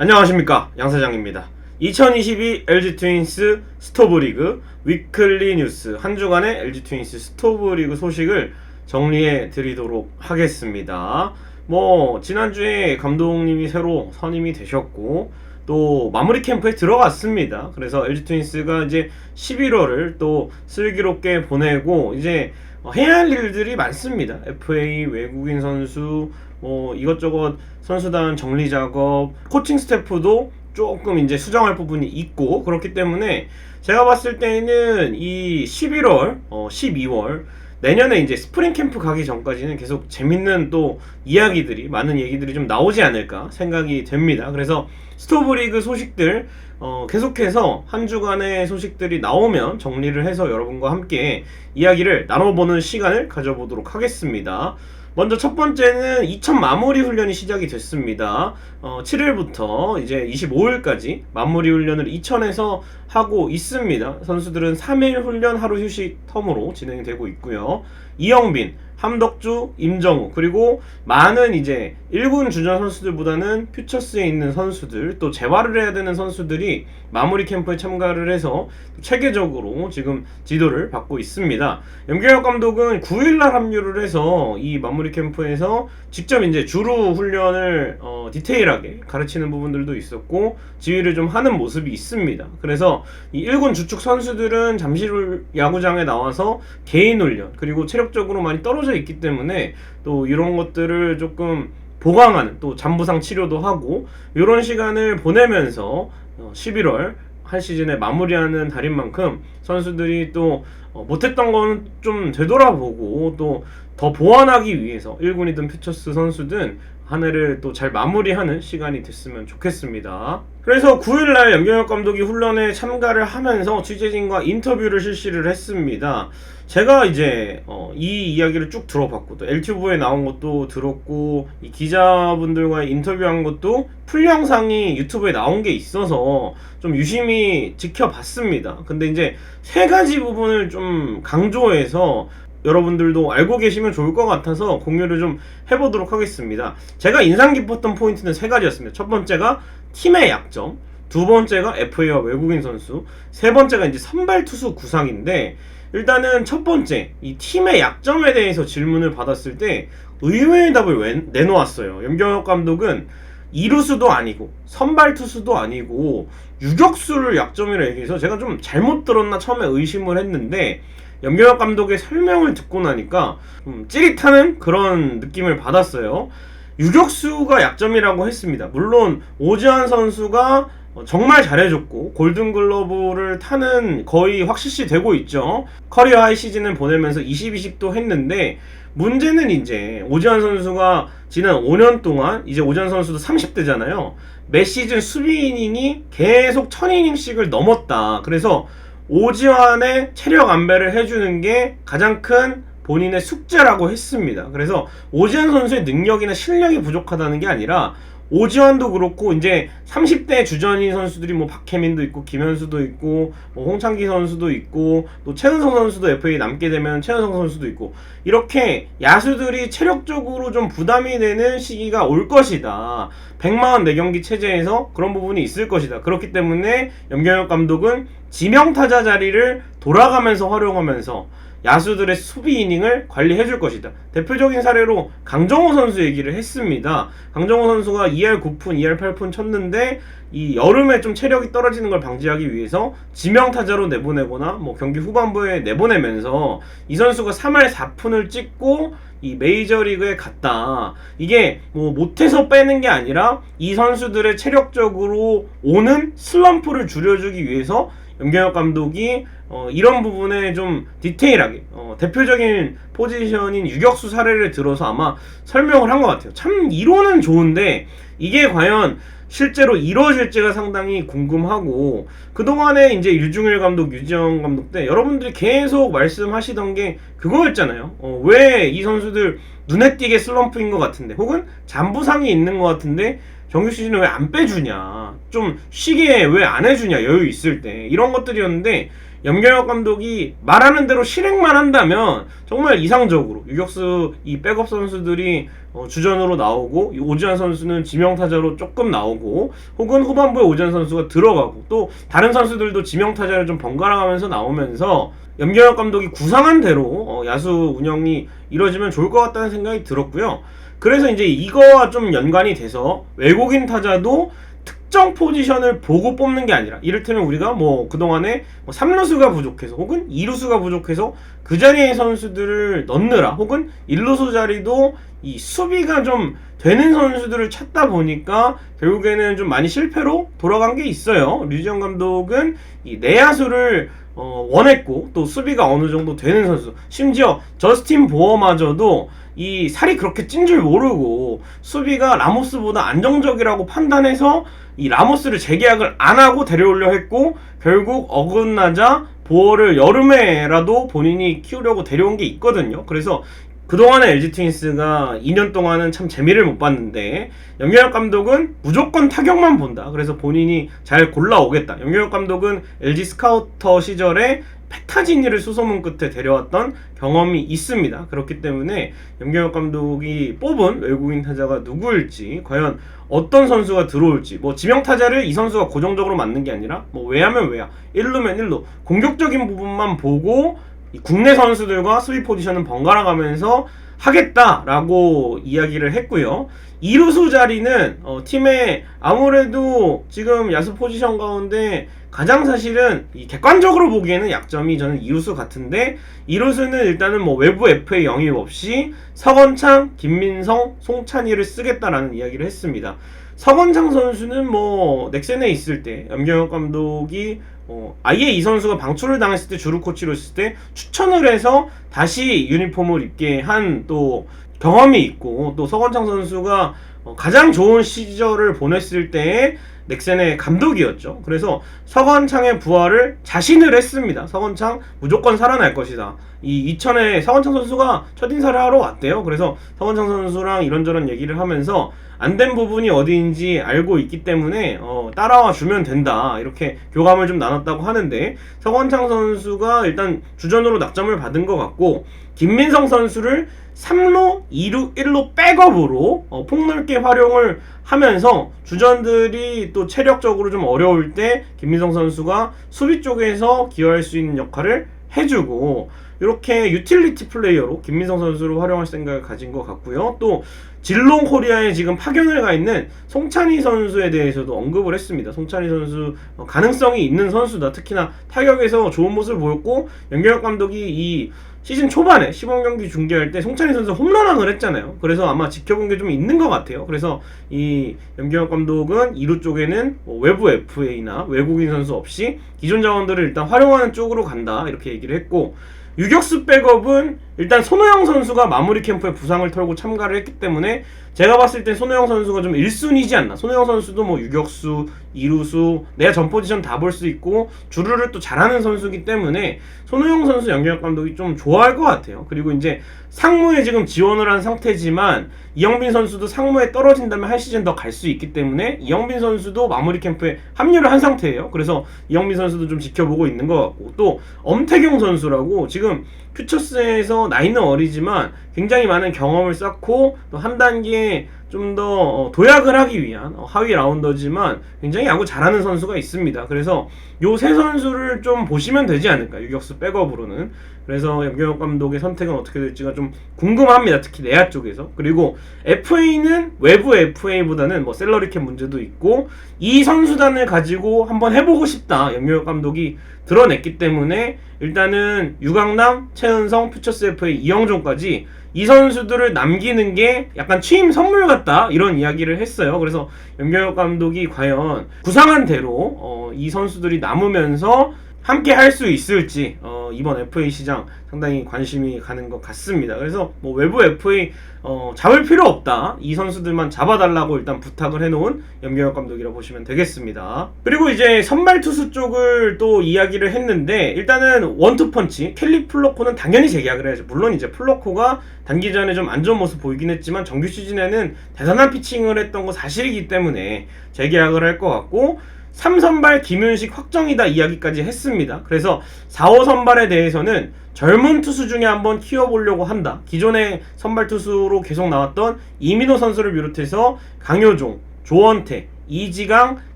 안녕하십니까 양사장입니다. 2022 LG 트윈스 스토브리그 위클리 뉴스 한 주간의 LG 트윈스 스토브리그 소식을 정리해 드리도록 하겠습니다. 뭐 지난주에 감독님이 새로 선임이 되셨고 또 마무리 캠프에 들어갔습니다. 그래서 LG 트윈스가 이제 11월을 또 슬기롭게 보내고 이제 해야 할 일들이 많습니다. FA 외국인 선수 뭐 이것저것 선수단 정리 작업, 코칭 스태프도 조금 이제 수정할 부분이 있고 그렇기 때문에 제가 봤을 때는 이 11월, 어 12월 내년에 이제 스프링 캠프 가기 전까지는 계속 재밌는 또 이야기들이 많은 얘기들이 좀 나오지 않을까 생각이 됩니다. 그래서 스토브리그 소식들 어, 계속해서 한 주간의 소식들이 나오면 정리를 해서 여러분과 함께 이야기를 나눠보는 시간을 가져보도록 하겠습니다. 먼저 첫 번째는 2000 마무리 훈련이 시작이 됐습니다. 어, 7일부터 이제 25일까지 마무리 훈련을 2000에서 하고 있습니다. 선수들은 3일 훈련 하루 휴식 텀으로 진행이 되고 있고요. 이영빈, 함덕주, 임정우 그리고 많은 이제 1군 주전 선수들보다는 퓨처스에 있는 선수들 또 재활을 해야 되는 선수들이 마무리 캠프에 참가를 해서 체계적으로 지금 지도를 받고 있습니다. 염경엽 감독은 9일날 합류를 해서 이 마무리 캠프에서 직접 이제 주루 훈련을 어, 디테일하게 가르치는 부분들도 있었고 지휘를 좀 하는 모습이 있습니다. 그래서 이 1군 주축 선수들은 잠실 야구장에 나와서 개인 훈련 그리고 체력적으로 많이 떨어져 있기 때문에 또 이런 것들을 조금 보강하는 또 잠부상 치료도 하고 이런 시간을 보내면서 어, 11월 한 시즌에 마무리하는 달인 만큼 선수들이 또 어, 못했던 건 좀 되돌아보고 또 더 보완하기 위해서 1군이든 퓨처스 선수든 한 해를 또 잘 마무리하는 시간이 됐으면 좋겠습니다. 그래서 9일날 염경엽 감독이 훈련에 참가를 하면서 취재진과 인터뷰를 실시를 했습니다. 제가 이제 어, 이 이야기를 쭉 들어봤고 또 LTV에 나온 것도 들었고 이 기자분들과 인터뷰한 것도 풀 영상이 유튜브에 나온 게 있어서 좀 유심히 지켜봤습니다. 근데 이제 세 가지 부분을 좀 강조해서 여러분들도 알고 계시면 좋을 것 같아서 공유를 좀 해보도록 하겠습니다. 제가 인상 깊었던 포인트는 세 가지였습니다. 첫 번째가 팀의 약점, 두 번째가 FA와 외국인 선수, 세 번째가 이제 선발 투수 구상인데 일단은 첫 번째 이 팀의 약점에 대해서 질문을 받았을 때 의외의 답을 왜- 내놓았어요. 염경엽 감독은 이루수도 아니고 선발 투수도 아니고 유격수를 약점이라 얘기해서 제가 좀 잘못 들었나 처음에 의심을 했는데 염경엽 감독의 설명을 듣고 나니까 좀 찌릿하는 그런 느낌을 받았어요. 유격수가 약점이라고 했습니다. 물론 오지환 선수가 어, 정말 잘해줬고 골든글러브를 타는 거의 확실시 되고 있죠. 커리어 하이 시즌을 보내면서 20, 20도 했는데 문제는 이제 오지환 선수가 지난 5년 동안 이제 오지환 선수도 30대잖아요. 매 시즌 수비 이닝이 계속 1000이닝씩을 넘었다. 그래서 오지환의 체력 안배를 해주는 게 가장 큰 본인의 숙제라고 했습니다. 그래서 오지환 선수의 능력이나 실력이 부족하다는 게 아니라 오지환도 그렇고 이제 30대 주전인 선수들이 뭐 박혜민도 있고 김현수도 있고 뭐 홍창기 선수도 있고 또 최은성 선수도 FA 남게 되면 최은성 선수도 있고 이렇게 야수들이 체력적으로 좀 부담이 되는 시기가 올 것이다. 144경기 체제에서 그런 부분이 있을 것이다. 그렇기 때문에 염경엽 감독은 지명 타자 자리를 돌아가면서 활용하면서 야수들의 수비 이닝을 관리해 줄 것이다. 대표적인 사례로 강정호 선수 얘기를 했습니다. 강정호 선수가 2할 9푼, 2할 8푼 쳤는데 이 여름에 좀 체력이 떨어지는 걸 방지하기 위해서 지명 타자로 내보내거나 뭐 경기 후반부에 내보내면서 이 선수가 3할 4푼을 찍고 이 메이저리그에 갔다. 이게 뭐 못해서 빼는 게 아니라 이 선수들의 체력적으로 오는 슬럼프를 줄여주기 위해서 염경엽 감독이 어, 이런 부분에 좀 디테일하게 어, 대표적인 포지션인 유격수 사례를 들어서 아마 설명을 한 것 같아요. 참 이론은 좋은데 이게 과연 실제로 이루어질지가 상당히 궁금하고 그동안에 이제 유중일 감독, 유지영 감독 때 여러분들이 계속 말씀하시던 게 그거였잖아요. 어, 왜 이 선수들 눈에 띄게 슬럼프인 것 같은데 혹은 잠부상이 있는 것 같은데 정규 시즌에 왜 안 빼주냐? 좀 쉬게 왜 안 해주냐? 여유 있을 때. 이런 것들이었는데 염경엽 감독이 말하는 대로 실행만 한다면 정말 이상적으로 유격수 이 백업 선수들이 어, 주전으로 나오고 이 오지환 선수는 지명타자로 조금 나오고 혹은 후반부에 오지환 선수가 들어가고 또 다른 선수들도 지명타자를 좀 번갈아가면서 나오면서 염경엽 감독이 구상한 대로 어, 야수 운영이 이루어지면 좋을 것 같다는 생각이 들었고요. 그래서 이제 이거와 좀 연관이 돼서 외국인 타자도 특정 포지션을 보고 뽑는 게 아니라 이를테면 우리가 뭐 그동안에 뭐 3루수가 부족해서 혹은 2루수가 부족해서 그 자리에 선수들을 넣느라 혹은 1루수 자리도 이 수비가 좀 되는 선수들을 찾다 보니까 결국에는 좀 많이 실패로 돌아간 게 있어요. 류지영 감독은 이 내야수를 어, 원했고 또 수비가 어느 정도 되는 선수 심지어 저스틴 보어마저도 이 살이 그렇게 찐 줄 모르고 수비가 라모스보다 안정적이라고 판단해서 이 라모스를 재계약을 안 하고 데려오려 했고 결국 어긋나자 보어를 여름에라도 본인이 키우려고 데려온 게 있거든요. 그래서 그동안에 LG 트윈스가 2년 동안은 참 재미를 못 봤는데 염경엽 감독은 무조건 타격만 본다. 그래서 본인이 잘 골라오겠다. 염경엽 감독은 LG 스카우터 시절에 페타지니를 수소문 끝에 데려왔던 경험이 있습니다. 그렇기 때문에 염경엽 감독이 뽑은 외국인 타자가 누구일지 과연 어떤 선수가 들어올지 뭐 지명 타자를 이 선수가 고정적으로 맞는 게 아니라 뭐 외야면 외야 1루면 1루 공격적인 부분만 보고 이 국내 선수들과 수비 포지션은 번갈아 가면서 하겠다라고 이야기를 했고요. 이루수 자리는 어, 팀의 아무래도 지금 야수 포지션 가운데 가장 사실은 이 객관적으로 보기에는 약점이 저는 이루수 같은데 이루수는 일단은 뭐 외부 FA 영입 없이 서건창, 김민성, 송찬희를 쓰겠다라는 이야기를 했습니다. 서건창 선수는 뭐 넥센에 있을 때 염경엽 감독이 어, 아예 이 선수가 방출을 당했을 때 주루 코치로 있을 때 추천을 해서 다시 유니폼을 입게 한 또 경험이 있고 또 서건창 선수가 어, 가장 좋은 시절을 보냈을 때에 넥센의 감독이었죠. 그래서 서건창의 부활을 자신을 했습니다. 서건창 무조건 살아날 것이다. 이 이천에 서건창 선수가 첫 인사를 하러 왔대요. 그래서 서건창 선수랑 이런저런 얘기를 하면서 안 된 부분이 어디인지 알고 있기 때문에 어, 따라와 주면 된다. 이렇게 교감을 좀 나눴다고 하는데 서건창 선수가 일단 주전으로 낙점을 받은 것 같고 김민성 선수를 3루, 2루, 1루 백업으로 어, 폭넓게 활용을 하면서 주전들이 또 체력적으로 좀 어려울 때 김민성 선수가 수비 쪽에서 기여할 수 있는 역할을 해주고 이렇게 유틸리티 플레이어로 김민성 선수를 활용할 생각을 가진 것 같고요. 또 질롱 코리아에 지금 파견을 가 있는 송찬희 선수에 대해서도 언급을 했습니다. 송찬희 선수 어, 가능성이 있는 선수다. 특히나 타격에서 좋은 모습을 보였고 연경혁 감독이 이 시즌 초반에 시범 경기 중계할 때 송찬희 선수 홈런왕을 했잖아요. 그래서 아마 지켜본 게 좀 있는 것 같아요. 그래서 이 염경엽 감독은 2루 쪽에는 뭐 외부 FA나 외국인 선수 없이 기존 자원들을 일단 활용하는 쪽으로 간다 이렇게 얘기를 했고 유격수 백업은 일단 손호영 선수가 마무리 캠프에 부상을 털고 참가를 했기 때문에 제가 봤을 때 손호영 선수가 좀 1순위지 않나. 손호영 선수도 뭐 유격수, 이루수, 내가 전 포지션 다 볼 수 있고 주루를 또 잘하는 선수기 때문에 손호영 선수 연경혁 감독이 좀 좋아할 것 같아요. 그리고 이제 상무에 지금 지원을 한 상태지만 이영빈 선수도 상무에 떨어진다면 한 시즌 더 갈 수 있기 때문에 이영빈 선수도 마무리 캠프에 합류를 한 상태예요. 그래서 이영빈 선수도 좀 지켜보고 있는 것 같고 또 엄태경 선수라고 지금 퓨처스에서 나이는 어리지만 굉장히 많은 경험을 쌓고 또 한 단계 좀더 어, 도약을 하기 위한 어, 하위 라운더지만 굉장히 야구 잘하는 선수가 있습니다. 그래서 요 세 선수를 좀 보시면 되지 않을까 유격수 백업으로는 그래서 염경엽 감독의 선택은 어떻게 될지가 좀 궁금합니다. 특히 내야 쪽에서 그리고 FA는 외부 FA보다는 뭐 셀러리캡 문제도 있고 이 선수단을 가지고 한번 해보고 싶다 염경엽 감독이 드러냈기 때문에 일단은 유강남, 최은성, 퓨처스 FA 이영종까지 이 선수들을 남기는 게 약간 취임 선물 같다 이런 이야기를 했어요. 그래서 염경엽 감독이 과연 구상한 대로 어, 이 선수들이 남으면서 함께 할 수 있을지 어, 이번 FA 시장 상당히 관심이 가는 것 같습니다. 그래서 뭐 외부 FA 어, 잡을 필요 없다. 이 선수들만 잡아달라고 일단 부탁을 해놓은 염경엽 감독이라 고 보시면 되겠습니다. 그리고 이제 선발 투수 쪽을 또 이야기를 했는데 일단은 원투펀치 켈리 플로코는 당연히 재계약을 해야죠. 물론 이제 플로코가 단기 전에 좀 안 좋은 모습 보이긴 했지만 정규 시즌에는 대단한 피칭을 했던 거 사실이기 때문에 재계약을 할 것 같고 3선발 김윤식 확정이다 이야기까지 했습니다. 그래서 4, 5선발에 대해서는 젊은 투수 중에 한번 키워보려고 한다. 기존의 선발 투수로 계속 나왔던 이민호 선수를 비롯해서 강효종, 조원태, 이지강,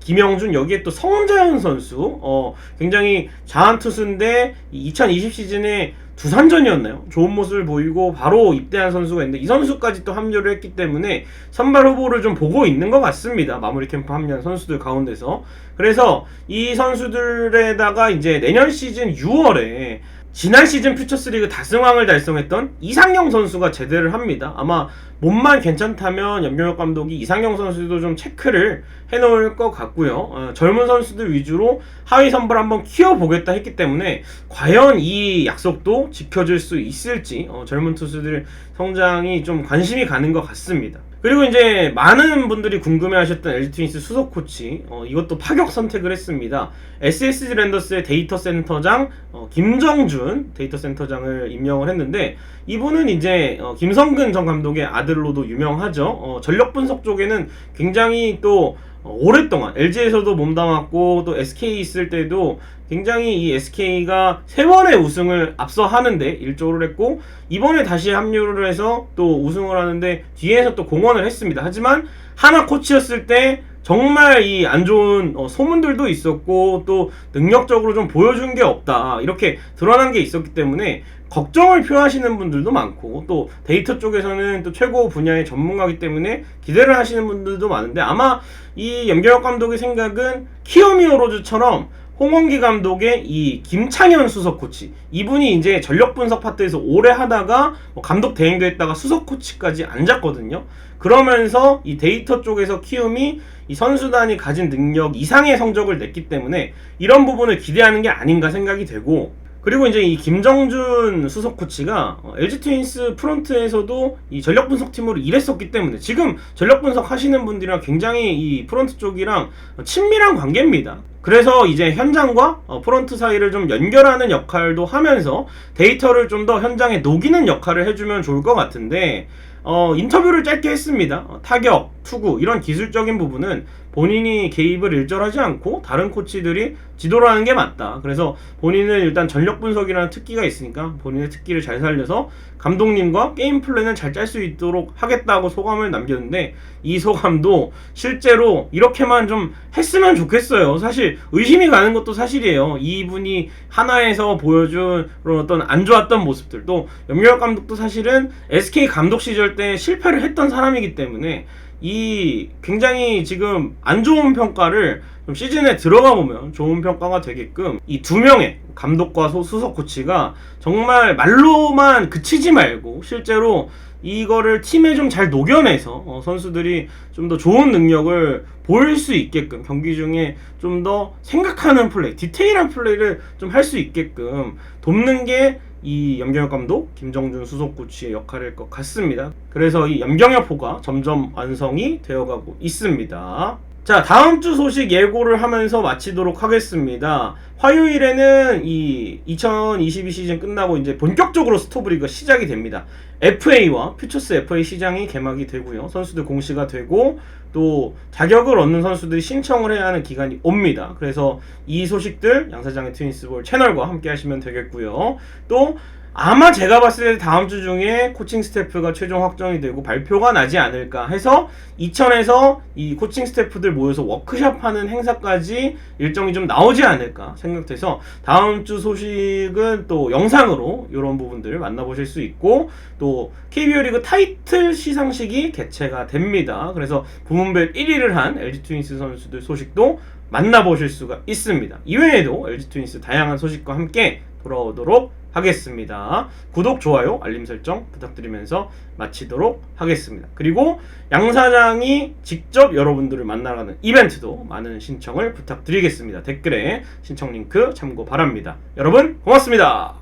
김영준 여기에 또 성재현 선수 어 굉장히 자한 투수인데 2020 시즌에 두산전이었나요? 좋은 모습을 보이고 바로 입대한 선수가 있는데 이 선수까지 또 합류를 했기 때문에 선발 후보를 좀 보고 있는 것 같습니다. 마무리 캠프 합류한 선수들 가운데서 그래서 이 선수들에다가 이제 내년 시즌 6월에 지난 시즌 퓨처스리그 다승왕을 달성했던 이상영 선수가 제대를 합니다. 아마 몸만 괜찮다면 염경엽 감독이 이상영 선수도 좀 체크를 해놓을 것 같고요. 어, 젊은 선수들 위주로 하위 선발 한번 키워보겠다 했기 때문에 과연 이 약속도 지켜질 수 있을지 어, 젊은 투수들 성장이 좀 관심이 가는 것 같습니다. 그리고 이제 많은 분들이 궁금해하셨던 LG 트윈스 수석 코치 어, 이것도 파격 선택을 했습니다. SSG 랜더스의 데이터 센터장 어, 김정준 데이터 센터장을 임명을 했는데 이분은 이제 어, 김성근 전 감독의 아들로도 유명하죠. 어, 전력 분석 쪽에는 굉장히 또 어, 오랫동안 LG에서도 몸담았고 또 SK 있을 때도 굉장히 이 SK가 세 번의 우승을 앞서 하는데 일조를 했고 이번에 다시 합류를 해서 또 우승을 하는데 뒤에서 또 공헌을 했습니다. 하지만 하나 코치였을 때 정말 이 안 좋은 어, 소문들도 있었고 또 능력적으로 좀 보여준 게 없다 이렇게 드러난 게 있었기 때문에 걱정을 표하시는 분들도 많고 또 데이터 쪽에서는 또 최고 분야의 전문가이기 때문에 기대를 하시는 분들도 많은데 아마 이 염경엽 감독의 생각은 키오미 오로즈처럼 홍원기 감독의 이 김창현 수석 코치 이분이 이제 전력 분석 파트에서 오래 하다가 뭐 감독 대행도 했다가 수석 코치까지 앉았거든요. 그러면서 이 데이터 쪽에서 키움이 이 선수단이 가진 능력 이상의 성적을 냈기 때문에 이런 부분을 기대하는 게 아닌가 생각이 되고 그리고 이제 이 김정준 수석 코치가 어, LG 트윈스 프런트에서도 이 전력 분석 팀으로 일했었기 때문에 지금 전력 분석 하시는 분들이랑 굉장히 이 프런트 쪽이랑 친밀한 관계입니다. 그래서 이제 현장과 어, 프런트 사이를 좀 연결하는 역할도 하면서 데이터를 좀 더 현장에 녹이는 역할을 해주면 좋을 것 같은데 어, 인터뷰를 짧게 했습니다. 어, 타격, 투구 이런 기술적인 부분은 본인이 개입을 일절하지 않고 다른 코치들이 지도를 하는 게 맞다. 그래서 본인은 일단 전력 분석이라는 특기가 있으니까 본인의 특기를 잘 살려서 감독님과 게임 플랜을 잘 짤 수 있도록 하겠다고 소감을 남겼는데 이 소감도 실제로 이렇게만 좀 했으면 좋겠어요. 사실 의심이 가는 것도 사실이에요. 이분이 하나에서 보여준 그런 어떤 안 좋았던 모습들도 염려혁 감독도 사실은 SK 감독 시절 때 실패를 했던 사람이기 때문에 이 굉장히 지금 안 좋은 평가를 좀 시즌에 들어가 보면 좋은 평가가 되게끔 이 두 명의 감독과 소- 수석 코치가 정말 말로만 그치지 말고 실제로 이거를 팀에 좀 잘 녹여내서 어, 선수들이 좀 더 좋은 능력을 보일 수 있게끔 경기 중에 좀 더 생각하는 플레이, 디테일한 플레이를 좀 할 수 있게끔 돕는 게 이 염경엽 감독, 김정준 수석 코치의 역할일 것 같습니다. 그래서 이 염경엽 호가 점점 완성이 되어가고 있습니다. 자, 다음 주 소식 예고를 하면서 마치도록 하겠습니다. 화요일에는 이 2022 시즌 끝나고 이제 본격적으로 스토브리그가 시작이 됩니다. FA와 퓨처스 FA 시장이 개막이 되고요. 선수들 공시가 되고 또 자격을 얻는 선수들이 신청을 해야 하는 기간이 옵니다. 그래서 이 소식들 양사장의 트윈스볼 채널과 함께 하시면 되겠고요. 또 아마 제가 봤을 때 다음 주 중에 코칭 스태프가 최종 확정이 되고 발표가 나지 않을까 해서 이천에서 이 코칭 스태프들 모여서 워크샵 하는 행사까지 일정이 좀 나오지 않을까 생각돼서 다음 주 소식은 또 영상으로 이런 부분들을 만나보실 수 있고 또 KBO 리그 타이틀 시상식이 개최가 됩니다. 그래서 부문별 1위를 한 LG 트윈스 선수들 소식도 만나보실 수가 있습니다. 이외에도 LG 트윈스 다양한 소식과 함께 돌아오도록 하겠습니다. 구독, 좋아요, 알림 설정 부탁드리면서 마치도록 하겠습니다. 그리고 양 사장이 직접 여러분들을 만나가는 이벤트도 많은 신청을 부탁드리겠습니다. 댓글에 신청 링크 참고 바랍니다. 여러분 고맙습니다.